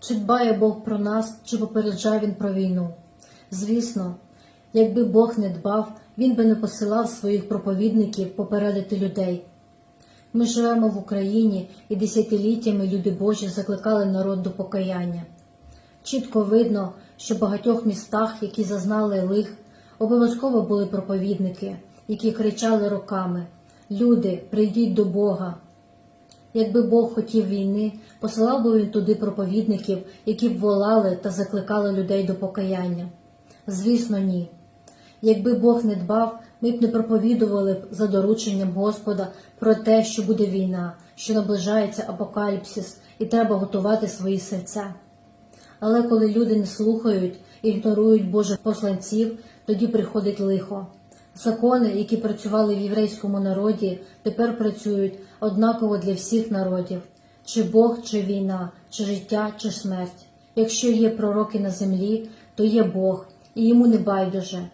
Чи дбає Бог про нас, чи попереджає Він про війну? Звісно, якби Бог не дбав, Він би не посилав своїх проповідників попередити людей. Ми живемо в Україні і десятиліттями люди Божі закликали народ до покаяння. Чітко видно, що в багатьох містах, які зазнали лих, обов'язково були проповідники, які кричали роками: Люди, прийдіть до Бога. Якби Бог хотів війни, посилав би він туди проповідників, які б волали та закликали людей до покаяння. Звісно, ні. Якби Бог не дбав, ми б не проповідували б за дорученням Господа про те, що буде війна, що наближається апокаліпсис, і треба готувати свої серця. Але коли люди не слухають, ігнорують Божих посланців, тоді приходить лихо. Закони, які працювали в єврейському народі, тепер працюють однаково для всіх народів: чи Бог, чи війна, чи життя, чи смерть. Якщо є пророки на землі, то є Бог, і йому не байдуже,